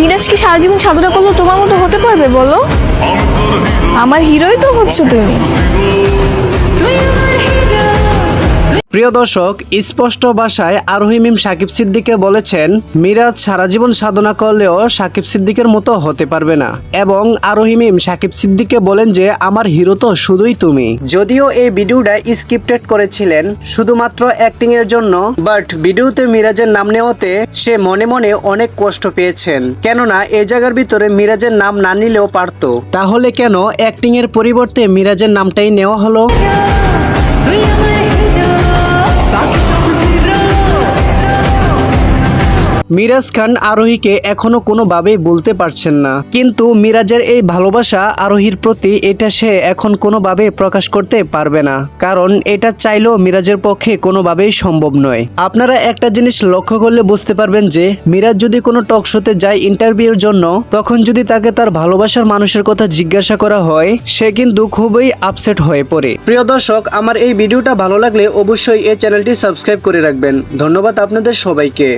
মিরাজ কি সারা জীবন সাধনা করলে? তোমার মতো হতে পারবে, বলো? আমার হিরোই তো হচ্ছে তুমি। প্রিয় দর্শক, স্পষ্ট ভাষায় আরোহী মিম সাকিব সিদ্দিকে বলেছেন, মিরাজ সারা জীবন সাধনা করলেও সাকিব সিদ্দিকের মতো হতে পারবে না। এবং আরোহী মিম সাকিব সিদ্দিককে বলেন যে, আমার হিরো তো শুধুই তুমি। যদিও এই ভিডিওটা স্ক্রিপ্টেড করেছিলেন শুধুমাত্র অ্যাক্টিং এর জন্য, বাট ভিডিওতে মিরাজের নাম নেওয়াতে সে মনে মনে অনেক কষ্ট পেয়েছেন। কেননা এই জায়গার ভিতরে মিরাজের নাম না নিলেও পারতো। তাহলে কেন অ্যাক্টিং এর পরিবর্তে মিরাজের নামটাই নেওয়া হলো? মিরাজ খান আরোহীকে এখনও কোনোভাবেই বলতে পারছেন না। কিন্তু মিরাজের এই ভালোবাসা আরোহীর প্রতি এটা সে এখন কোনোভাবে প্রকাশ করতে পারবে না। কারণ এটা চাইলেও মিরাজের পক্ষে কোনোভাবেই সম্ভব নয়। আপনারা একটা জিনিস লক্ষ্য করলে বুঝতে পারবেন যে, মিরাজ যদি কোনো টক শোতে যায় ইন্টারভিউর জন্য, তখন যদি তাকে তার ভালোবাসার মানুষের কথা জিজ্ঞাসা করা হয়, সে কিন্তু খুবই আপসেট হয়ে পড়ে। প্রিয় দর্শক, আমার এই ভিডিওটা ভালো লাগলে অবশ্যই এই চ্যানেলটি সাবস্ক্রাইব করে রাখবেন। ধন্যবাদ আপনাদের সবাইকে।